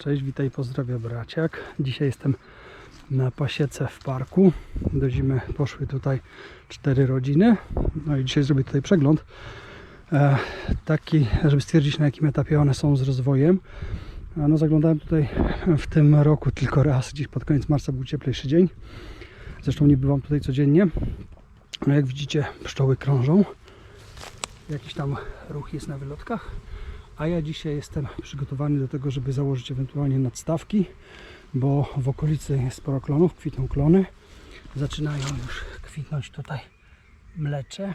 Cześć, witaj, pozdrawia braciak. Dzisiaj jestem na pasiece w parku. Do zimy poszły tutaj cztery rodziny. No i dzisiaj zrobię tutaj przegląd. E, taki, żeby stwierdzić na jakim etapie one są z rozwojem. A No zaglądałem tutaj w tym roku tylko raz, gdzieś pod koniec marca był cieplejszy dzień. Zresztą nie bywam tutaj codziennie. No jak widzicie, pszczoły krążą. Jakiś tam ruch jest na wylotkach. A ja dzisiaj jestem przygotowany do tego, żeby założyć ewentualnie nadstawki, bo w okolicy jest sporo klonów, kwitną klony. Zaczynają już kwitnąć tutaj mlecze.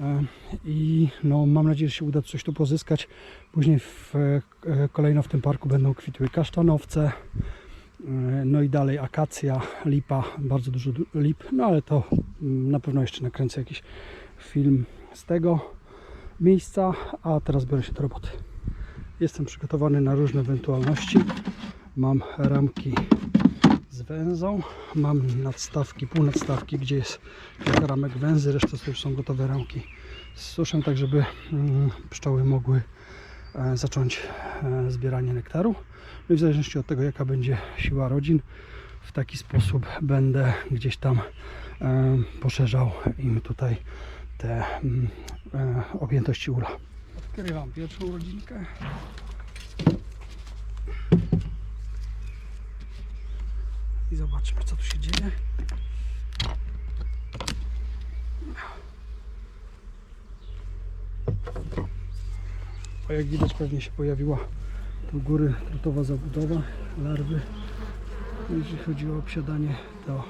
E, I no, mam nadzieję, że się uda coś tu pozyskać. Później w, e, kolejno w tym parku będą kwitły kasztanowce, e, no i dalej akacja, lipa, bardzo dużo du- lip, no ale to mm, na pewno jeszcze nakręcę jakiś film z tego miejsca, a teraz biorę się do roboty. Jestem przygotowany na różne ewentualności. Mam ramki z węzą, mam nadstawki, pół nadstawki, gdzie jest kilka ramek węzy, reszta to już są gotowe ramki z suszem, tak żeby mm, pszczoły mogły e, zacząć e, zbieranie nektaru. No i w zależności od tego, jaka będzie siła rodzin, w taki sposób będę gdzieś tam e, poszerzał im tutaj te mm, objętości ula. Odkrywam pierwszą rodzinkę. I zobaczmy, co tu się dzieje. O, jak widać, pewnie się pojawiła tu góry trutowa zabudowa, larwy. No, Jeżeli chodzi o obsiadanie, to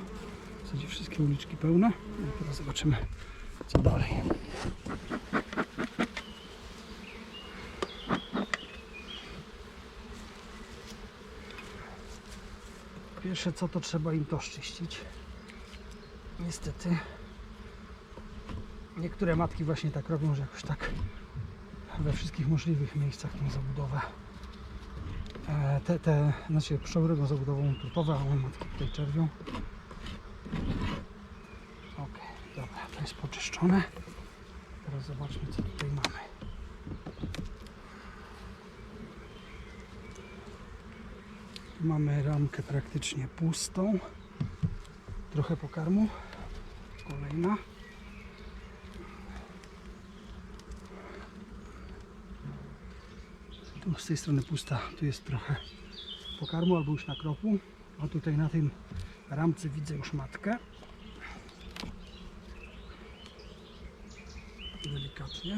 w zasadzie wszystkie uliczki pełne. I teraz zobaczymy, co dalej. Pierwsze co to trzeba im to szczyścić. Niestety niektóre matki właśnie tak robią, że jakoś tak we wszystkich możliwych miejscach tą zabudowę. E, te, te, znaczy robią zabudową trutowe, a one matki tutaj czerwią. Ok, dobra, to jest poczyszczone. Teraz zobaczmy co tutaj mamy. Mamy ramkę praktycznie pustą. Trochę pokarmu. Kolejna. Tu z tej strony pusta, tu jest trochę pokarmu albo już na kropu. A tutaj na tym ramce widzę już matkę. Delikatnie.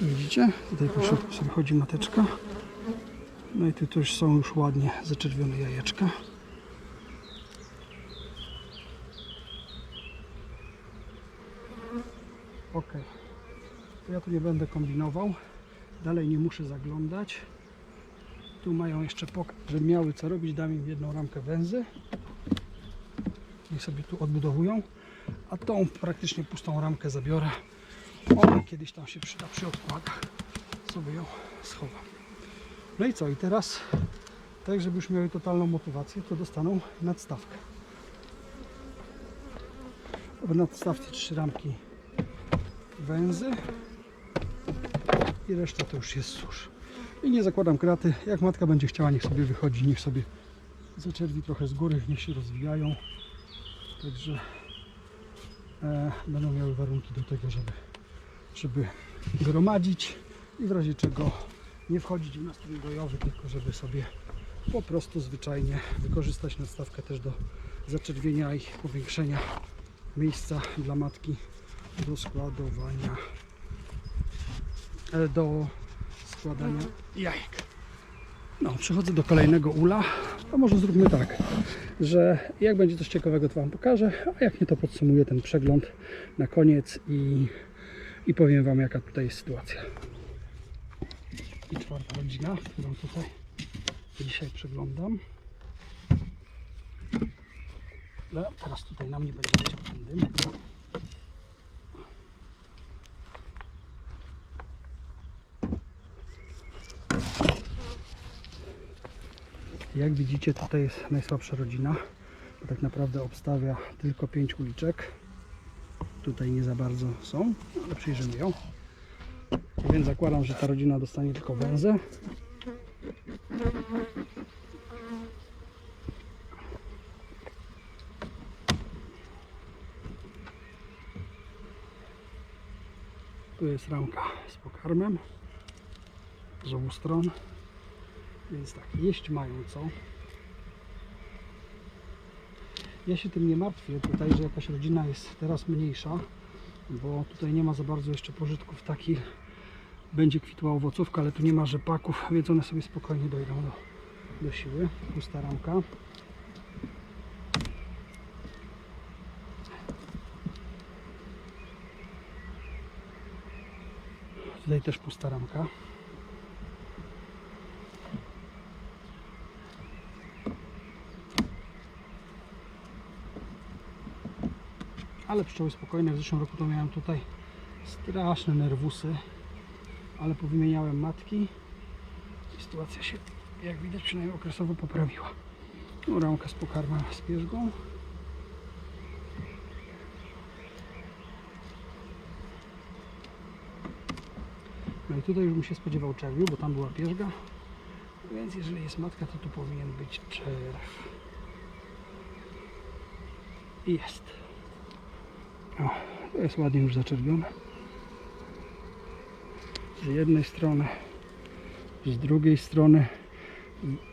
Widzicie? Tutaj po środku sobie chodzi mateczka. No i tu też są już ładnie zaczerwione jajeczka. Ok. To ja tu nie będę kombinował. Dalej nie muszę zaglądać. Tu mają jeszcze pokaz, że miały co robić. Dam im jedną ramkę węzy. Niech sobie tu odbudowują. A tą praktycznie pustą ramkę zabiorę. Ona kiedyś tam się przyda przy odkładach. Sobie ją schowam. No i co? I teraz, tak żeby już miały totalną motywację, to dostaną nadstawkę. W nadstawce trzy ramki węzy i reszta to już jest susz. I nie zakładam kraty. Jak matka będzie chciała, niech sobie wychodzi, niech sobie zaczerwi trochę z góry, niech się rozwijają. Także będą miały warunki do tego, żeby, żeby gromadzić i w razie czego nie wchodzić w nastrój bojowy, tylko żeby sobie po prostu zwyczajnie wykorzystać nadstawkę też do zaczerwienia i powiększenia miejsca dla matki do składowania e, do składania jajek. No, przechodzę do kolejnego ula. To może zróbmy tak, że jak będzie coś ciekawego, to Wam pokażę, a jak nie, to podsumuję ten przegląd na koniec i, i powiem Wam, jaka tutaj jest sytuacja. I czwarta rodzina, którą tutaj dzisiaj przeglądam. No, teraz tutaj na mnie będzie leciał ten dym. Jak widzicie, tutaj jest najsłabsza rodzina, bo tak naprawdę obstawia tylko 5 uliczek. Tutaj nie za bardzo są, ale przyjrzymy ją. Więc zakładam, że ta rodzina dostanie tylko węzę. Tu jest ramka z pokarmem z obu stron. Więc tak, jeść mają co. Ja się tym nie martwię tutaj, że jakaś rodzina jest teraz mniejsza, bo tutaj nie ma za bardzo jeszcze pożytków takich. Będzie kwitła owocówka, ale tu nie ma rzepaków, więc one sobie spokojnie dojdą do, do siły. Pusta ramka. Tutaj też pusta ramka. Ale pszczoły spokojne. W zeszłym roku to miałem tutaj straszne nerwusy, ale powymieniałem matki i sytuacja się, jak widać, przynajmniej okresowo poprawiła. No, ramka z pokarmem z pierzgą. No i tutaj już bym się spodziewał czerwiu, bo tam była pierzga. Więc jeżeli jest matka, to tu powinien być czerw. Jest. O, jest ładnie już zaczerwione. Z jednej strony, z drugiej strony.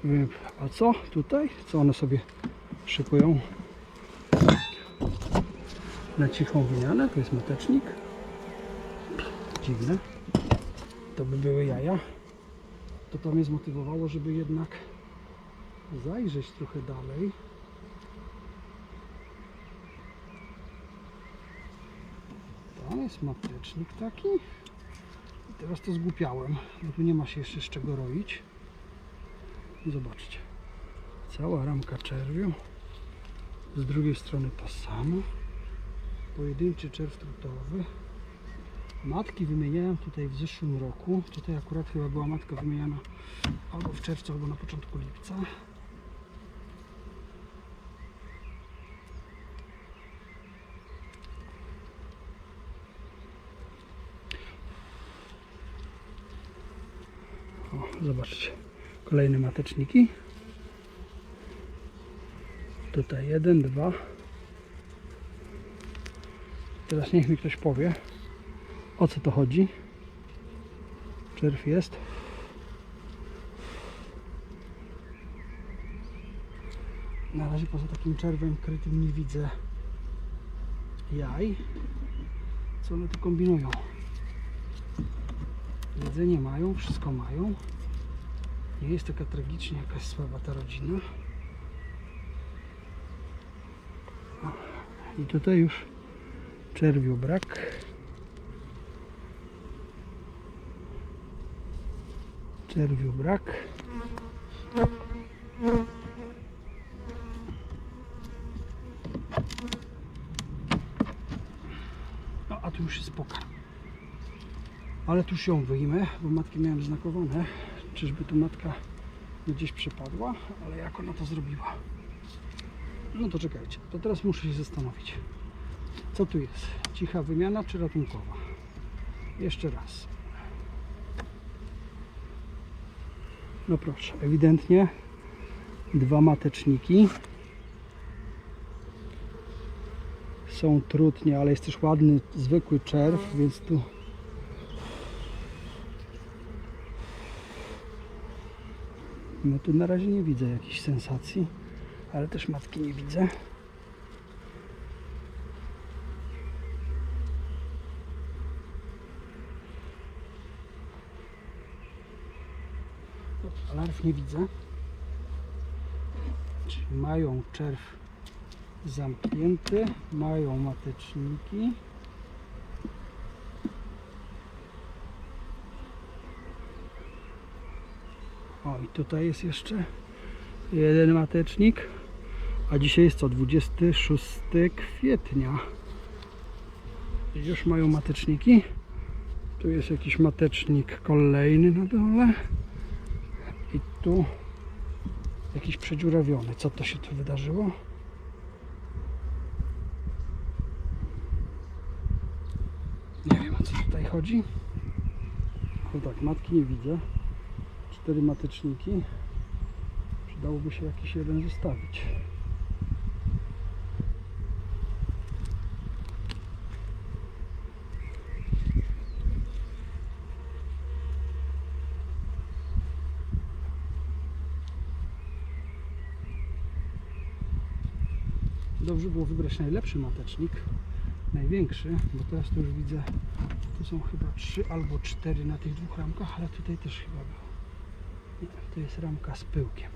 Y, A co tutaj? Co one sobie szykują? Na cichą wymianę. To jest matecznik. Dziwne. To by były jaja. To to mnie zmotywowało, żeby jednak zajrzeć trochę dalej. Tam jest matecznik taki. I teraz to zgłupiałem, bo tu nie ma się jeszcze z czego roić. Zobaczcie. Cała ramka czerwiu. Z drugiej strony to samo. Pojedynczy czerw trutowy. Matki wymieniałem tutaj w zeszłym roku. Tutaj akurat chyba była matka wymieniana albo w czerwcu, albo na początku lipca. O, zobaczcie. Kolejne mateczniki. Tutaj jeden, dwa. Teraz niech mi ktoś powie, o co to chodzi. Czerw jest. Na razie poza takim czerwem krytym nie widzę jaj. Co one tu kombinują? Jedzenie mają, wszystko mają. Nie jest taka tragicznie jakaś słaba ta rodzina. I tutaj już czerwiu brak. Czerwiu brak. No a tu już jest pokarm. Ale tu już ją wyjmę, bo matki miałem znakowane. Czyżby tu matka gdzieś przepadła, ale jak ona to zrobiła? No to czekajcie, to teraz muszę się zastanowić. Co tu jest? Cicha wymiana czy ratunkowa? Jeszcze raz. No proszę, ewidentnie dwa mateczniki. Są trudnie, ale jest też ładny, zwykły czerw, więc tu No tu na razie nie widzę jakichś sensacji, ale też matki nie widzę. Larw nie widzę. Czyli mają czerw zamknięty, mają mateczniki. O i tutaj jest jeszcze jeden matecznik. A dzisiaj jest co? 26 kwietnia. Już mają mateczniki. Tu jest jakiś matecznik kolejny na dole. I tu jakiś przedziurawiony. Co to się tu wydarzyło? Nie wiem o co tutaj chodzi. To tak, matki nie widzę. Cztery mateczniki. Przydałoby się jakiś jeden zostawić. Dobrze było wybrać najlepszy matecznik, największy, bo teraz to już widzę, tu są chyba trzy albo cztery na tych dwóch ramkach, ale tutaj też chyba było. Nie, to jest ramka z pyłkiem,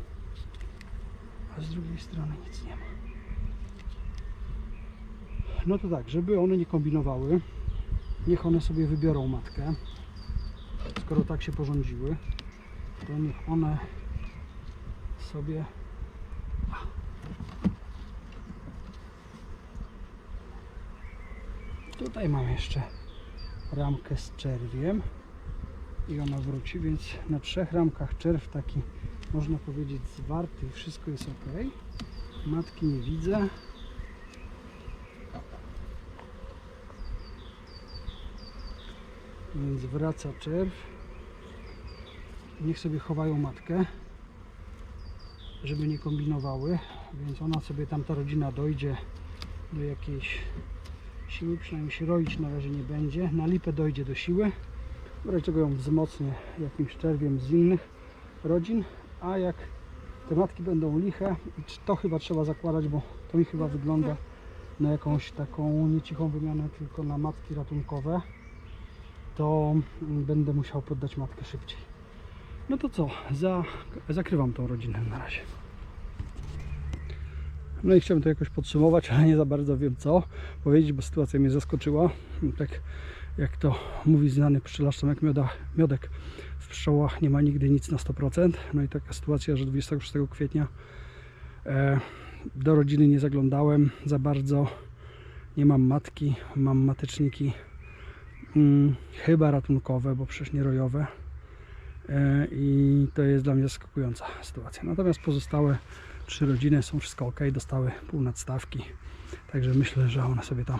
a z drugiej strony nic nie ma. No to tak, żeby one nie kombinowały, niech one sobie wybiorą matkę. Skoro tak się porządziły, to niech one sobie Tutaj mam jeszcze ramkę z czerwiem i ona wróci, więc na trzech ramkach czerw taki można powiedzieć zwarty, wszystko jest ok. Matki nie widzę. Więc wraca czerw. Niech sobie chowają matkę, żeby nie kombinowały, więc ona sobie tam ta rodzina dojdzie do jakiejś siły, przynajmniej się roić na razie nie będzie. Na lipę dojdzie do siły. Czego ją wzmocnię jakimś czerwiem z innych rodzin. A jak te matki będą liche, to chyba trzeba zakładać, bo to mi chyba wygląda na jakąś taką niecichą wymianę tylko na matki ratunkowe, to mm, będę musiał poddać matkę szybciej. No to co, za, zakrywam tą rodzinę na razie. No i chciałem to jakoś podsumować, ale nie za bardzo wiem co powiedzieć, bo sytuacja mnie zaskoczyła. Tak jak to mówi znany pszczelarz Tomek Mioda, Miodek, w pszczołach nie ma nigdy nic na 100%. No i taka sytuacja, że 26 kwietnia e, do rodziny nie zaglądałem za bardzo. Nie mam matki, mam mateczniki mm, chyba ratunkowe, bo przecież nie rojowe. E, I to jest dla mnie zaskakująca sytuacja. Natomiast pozostałe trzy rodziny są wszystko ok, dostały pół nadstawki. Także myślę, że one sobie tam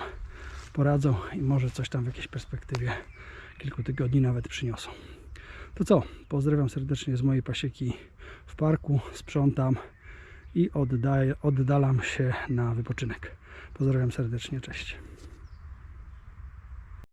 poradzą i może coś tam w jakiejś perspektywie kilku tygodni nawet przyniosą. To co? Pozdrawiam serdecznie z mojej pasieki w parku, sprzątam i oddaję, oddalam się na wypoczynek. Pozdrawiam serdecznie, cześć.